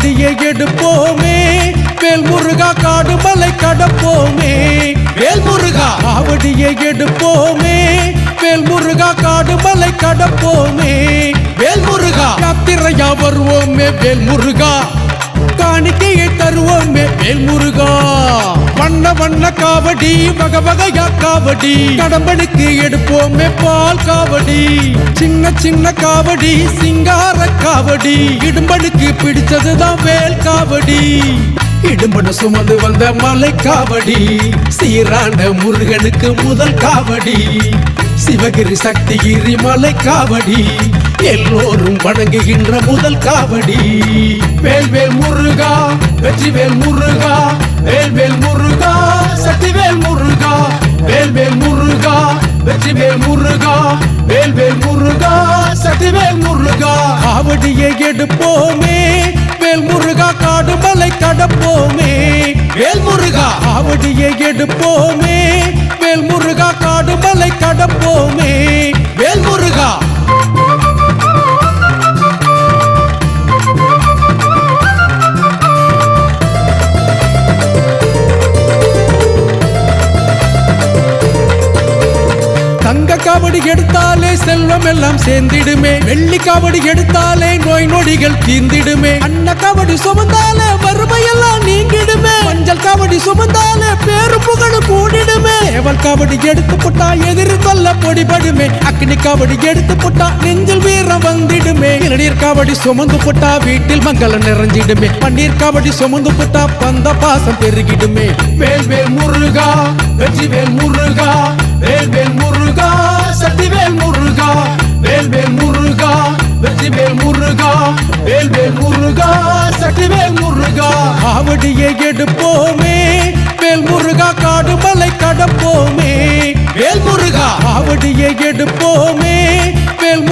அடியை எடுப்போமே. வேல் முருகா காடு மலை கடப்போமே. வேல் முருகா காவடியை எடுப்போமே. வேல் முருகா காடு மலை கடப்போமே. வேல் முருகா யாத்திரையா வருவோமே. வேல் முருகா காணிக்கையை தருவோமே. வேல் முருகா. வண்ண வண்ண காவடி வக வகையா காவடி. கடம்பனுக்கு எடுப்போமே பால் காவடி. சின்ன சின்ன காவடி சிங்கார காவடி. இடும்பனுக்கு பிடிச்சதுதான் வேல் காவடி. இடும்பன சுமந்து வந்த மலை காவடி. சீராண்ட முருகனுக்கு முதல் காவடி. சிவகிரி சக்திகிரி மலை காவடி. எல்லோரும் வணங்குகின்ற முதல் காவடி. வேல்வேல் முருகா வெற்றிவேல் முருகா. வேல்வேல் முருகா சக்திவேல் முருகா வேல்வேல் முருகா வெற்றிவேல் முருகா வேல்வேல் முருகா சக்திவேல் முருகா காவடியை எடுப்போமே. வேல் முருகா காடு மலை கடப்போமே. வேல் முருகா காவடியை எடுப்போமே. வேல் முருகா காடு மலை கடப்போமே. வேல் முருகா காவடி எடுத்தாலே செல்வம் எல்லாம் சேர்ந்திடுமே. வெள்ளி காவடி எடுத்தாலே நோய் நொடிகள் தீர்ந்திடுமே. அண்ண காவடி சுமந்தாலே வறுமையெல்லாம் நீங்கிடுமே. மஞ்சள் காவடி சுமந்தாலே பேரு புகழ் கூடிடுமே. ஏவல் காவடி எடுத்து போட்டா எதிர் தொல்ல பொடிபடுமே. அக்னி காவடி எடுத்து போட்டா நெஞ்சில் வீரம் வந்திடுமே. இளநீர் காவடி சுமந்து போட்டா வீட்டில் மங்களம் நிறைஞ்சிடுமே. பன்னீர் காவடி சுமந்து போட்டா பந்த பாசம் பெருகிடுமே. வேல் வேல் முருகா வெற்றி வேல் முருகா வேல் வேல் முருகா. எடுப்போமே. வேல் முருகா காடு மலை கடப்போமே. வேல் முருகா காவடியை எடுப்போமே. வேல்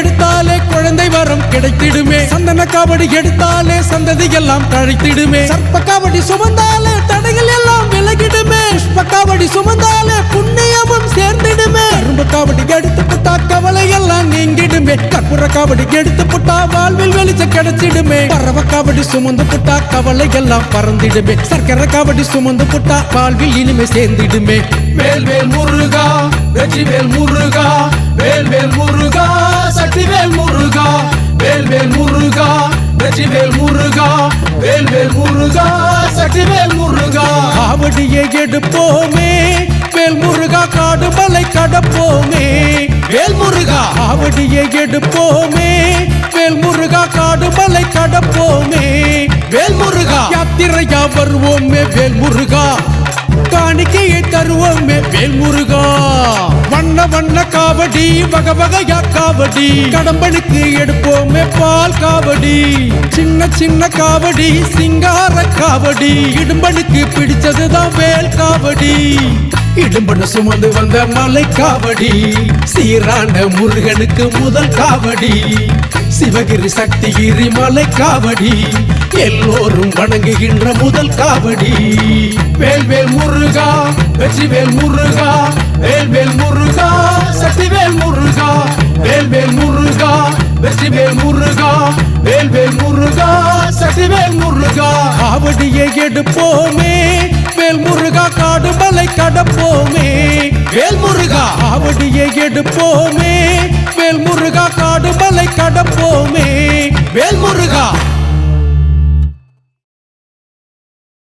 எடுத்தாலே குழந்தை வரம் கிடைத்திடுமே. சந்தன காவடி எடுத்தாலே சந்ததி எல்லாம் கழைத்திடுமே சர்ப்ப காவடி சுமந்தாலே தடைகள் எல்லாம் விலகிடுமே. புஷ்ப காவடி சுமந்தாலே புண்ணியமும் சேர்ந்திடுமே. கரும்பு காவடி எடுத்து புட்டா கவலை எல்லாம் நீங்கிடுமே. கற்பூர காவடி எடுத்து புட்டா வாழ்வில் வெளிச்ச கிடைச்சிடுமே. பறவ காவடி சுமந்து புட்டா கவலை எல்லாம் பறந்திடுமே. சர்க்கரை காவடி சுமந்து புட்டா வாழ்வில் இனிமே சேர்ந்திடுமே. வேல் வேல் முருகா வெற்றி வேல் முருகா வேல் வேல் முருகா. சக்தி வேல் முருகா வேல் வேல் முருகா வெற்றி வேல் முருகா வேல் வேல் முருகா சக்தி வேல் முருகா காவடியை எடுப்போமே வேல் முருகா காடு மலை கடப்போமே. வேல் முருகா காவடியை எடுப்போமே வேல் முருகா காடு மலை கடப்போமே. வேல் முருகா யாத்திரையா வருவோமே வேல் முருகா காணிக்கையை தருவோமே வேல் முருகா வண்ண வண்ண காவடி வக வகையா காவடி. கடம்பனுக்கு எடுப்போமே பால் காவடி. சின்ன சின்ன காவடி சிங்கார காவடி. இடும்பனுக்கு பிடிச்சதுதான் வேல் காவடி. இடும்பன சுமந்து வந்த மலை காவடி. சீரான முருகனுக்கு முதல் காவடி. சிவகிரி சக்திகிரி மலை காவடி. எல்லோரும் வணங்குகின்ற முதல் காவடி. வேல்வேல் முருகா வெற்றி வேல் முருகா. வேல்வேல் முருகா வெற்றிவேல் முருகா வேல்வேல் முருகா சக்தி முருகா. காவடியை எடுப்போமே வேல் முருகா காடு மலை கடப்போமே. வேல் முருகா காவடியை எடுப்போமே வேல் முருகா காடு மலை கடப்போமே. வேல் முருகா